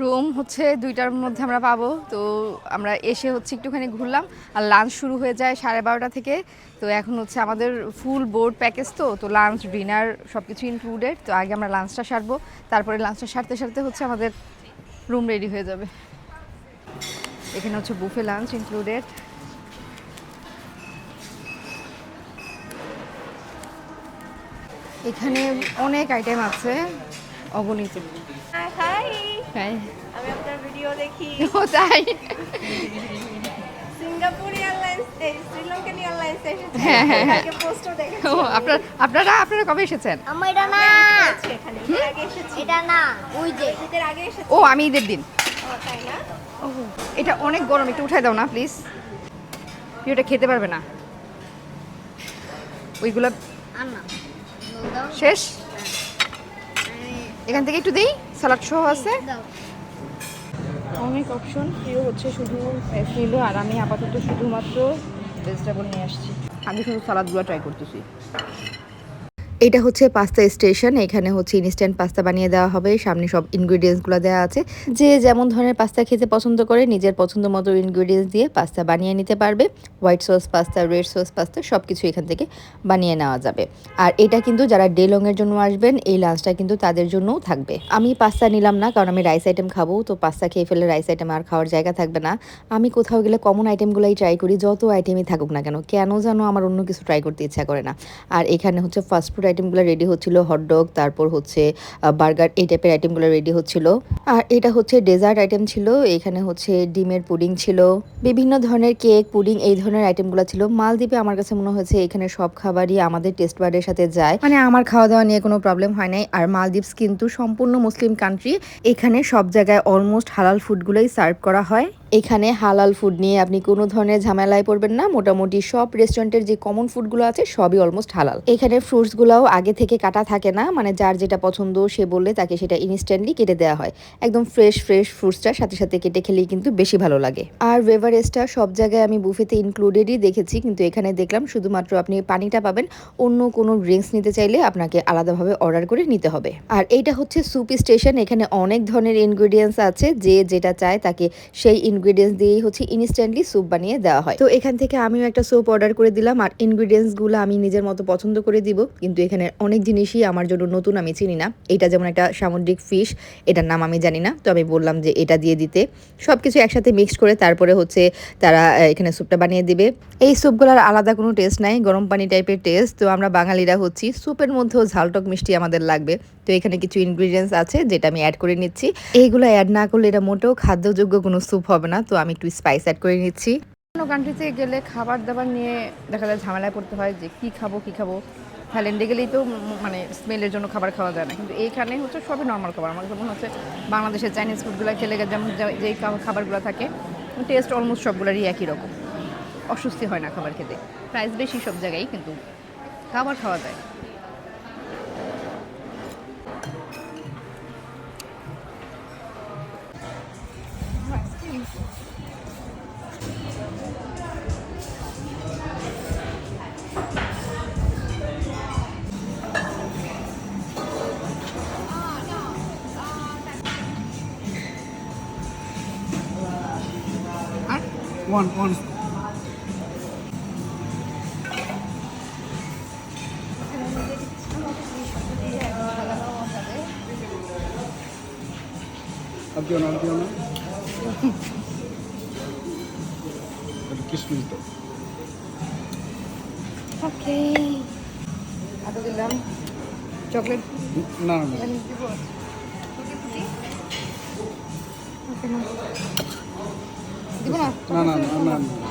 Room হচ্ছে দুইটার মধ্যে আমরা পাবো। তো আমরা এসে হচ্ছে একটুখানি ঘুরলাম আর লাঞ্চ শুরু হয়ে যায় সাড়ে বারোটা থেকে। তো এখন হচ্ছে আমাদের ফুল বোর্ড প্যাকেজ তো তো লাঞ্চ ডিনার সব কিছু ইনক্লুডেড তো আগে আমরা লাঞ্চটা সারবো, তারপরে লাঞ্চটা সারতে সারতে হচ্ছে আমাদের রুম রেডি হয়ে যাবে। এখানে হচ্ছে বুফে লাঞ্চ ইনক্লুডেড এখানে অনেক আইটেম আছে, অগণিত। হ্যাঁ আমি আপনার ভিডিও দেখি। তাই? এসেছে। হ্যাঁ, হ্যাঁ, হ্যাঁ। আপনার আপনারা আপনারা কবে এসেছেন? আমার এটা না। এসেছি এখানে ঈদের আগে এসেছি। এটা না ওই যে। ঈদের আগে এসেছি। ও আমি ঈদের দিন। ও, তাই না? ও এটা অনেক গরম একটু উঠাই দাও না প্লিজ ওটা খেতে পারবে না। ওইগুলো শেষ? এখান থেকে একটু দিই? সালাদ সহ আছে? অনেক অপশন প্রিয় হচ্ছে শুধু ফিল আর আমি আপাতত শুধুমাত্র ভেজিটেবল নিয়ে আসছি। আমি শুধু সালাদগুলো ট্রাই করতেছি। এটা হচ্ছে পাস্তা স্টেশন, এখানে হচ্ছে ইনস্ট্যান্ট পাস্তা বানিয়ে দেওয়া হবে। সামনে সব ইনগ্রিডিয়েন্টসগুলো দেওয়া আছে। যে যেমন ধরনের পাস্তা খেতে পছন্দ করে, নিজের পছন্দ মতো ইনগ্রিডিয়েন্টস দিয়ে পাস্তা বানিয়ে নিতে পারবে। White sauce pasta red sauce pasta সব কিছু এখান থেকে বানিয়ে নেওয়া যাবে। আর এটা কিন্তু যারা ডে লংয়ের জন্য আসবেন, এই লাঞ্চটা কিন্তু তাদের জন্যও থাকবে। আমি পাস্তা নিলাম না, কারণ আমি রাইস আইটেম খাব, তো পাস্তা খেয়ে ফেলে রাইস আইটেম আর খাওয়ার জায়গা থাকবে না। আমি কোথাও গেলে কমন আইটেমগুলোই ট্রাই করি, যত আইটেমই থাকুক না কেন কেন যেন আমার অন্য কিছু ট্রাই করতে ইচ্ছা করে না। আর এখানে হচ্ছে ফাস্ট ফুড আইটেমগুলো রেডি হচ্ছিল হটডগ তারপর হচ্ছে বার্গার এই টাইপের আইটেমগুলো রেডি হচ্ছিল। আর এটা হচ্ছে ডেজার্ট আইটেম ছিল, এখানে হচ্ছে ডিমের পুডিং ছিল, বিভিন্ন ধরনের কেক পুডিং এই ধরনের আইটেমগুলো ছিল। মালদ্বীপে আমার কাছে মনে হয়েছে এখানে সব খাবারই আমাদের টেস্ট বার্ডের সাথে যায়। মানে আমার খাওয়া দাওয়া নিয়ে কোনো প্রবলেম হয় নাই। আর মালদ্বীপস কিন্তু সম্পূর্ণ মুসলিম কান্ট্রি এখানে সব জায়গায় অলমোস্ট হালাল ফুডগুলোই সার্ভ করা হয়। এখানে হালাল ফুড নিয়ে আপনি কোনো ধরনের ঝামেলায় পড়বেন না। মোটামুটি সব রেস্টুরেন্টের যে কমন ফুডগুলো আছে, সবই অলমোস্ট হালাল। এখানে ফ্রুটসগুলোও আগে থেকে কাটা থাকে না মানে যার যেটা পছন্দ সে বললে তাকে সেটা ইনস্ট্যান্টলি কেটে দেওয়া হয়। একদম ফ্রেশ ফ্রেশ ফ্রুটসটা সাথে সাথে কেটে খেলেই কিন্তু বেশি ভালো লাগে। আর বেভারেজটা সব জায়গায় আমি বুফেতে ইনক্লুডেডই দেখেছি, কিন্তু এখানে দেখলাম শুধুমাত্র আপনি পানিটা পাবেন, অন্য কোনো ড্রিঙ্কস নিতে চাইলে আপনাকে আলাদাভাবে অর্ডার করে নিতে হবে। আর এইটা হচ্ছে সুপ স্টেশন এখানে অনেক ধরনের ইনগ্রিডিয়েন্টস আছে, যে যেটা চায় তাকে সেই ইনগ্রিডিয়েন্টস দিয়েই হচ্ছে ইনস্ট্যান্টলি স্যুপ বানিয়ে দেওয়া হয়। তো এখান থেকে আমিও একটা স্যুপ অর্ডার করে দিলাম আর ইনগ্রিডিয়েন্টসগুলো আমি নিজের মতো পছন্দ করে দিব। কিন্তু এখানে অনেক জিনিসই আমার জন্য নতুন আমি চিনি না। এটা যেমন একটা সামুদ্রিক ফিশ এটার নাম আমি জানি না। তো আমি বললাম যে এটা দিয়ে দিতে। সব কিছু একসাথে মিক্সড করে তারপরে হচ্ছে তারা এখানে স্যুপটা বানিয়ে দিবে। এই স্যুপগুলোর আলাদা কোনো টেস্ট নাই, গরম পানি টাইপের টেস্ট তো আমরা বাঙালিরা হচ্ছি স্যুপের মধ্যেও ঝালটক মিষ্টি আমাদের লাগবে। তো এখানে কিছু ইনগ্রিডিয়েন্টস আছে যেটা আমি অ্যাড করে নিচ্ছি। এইগুলো অ্যাড না করলে এটা মোটেও খাদ্যযোগ্য কোনো স্যুপ হবে না, তো আমি একটু স্পাইস অ্যাড করে নিচ্ছি। অন্য কান্ট্রিতে গেলে খাবার দাবার নিয়ে দেখা যায় ঝামেলায় পড়তে হয় যে কি খাব কি খাব। থাইল্যান্ডে গেলেই তো মানে স্মেলের জন্য খাবার খাওয়া যায় না। কিন্তু এইখানে হচ্ছে সবই নর্মাল খাবার। আমার যেমন হচ্ছে বাংলাদেশের চাইনিজ ফুডগুলো খেলে যেমন যেই খাবারগুলো থাকে টেস্ট অলমোস্ট সবগুলোরই একই রকম। অস্বস্তি হয় না খাবার খেতে। প্রাইস বেশি সব জায়গায়, কিন্তু খাবার খাওয়া যায়। One, one. আর দিও না আর দিও না একটু কিশমিশ দাও ওকে আটা দিলাম চকলেট না না না দিব না না না না না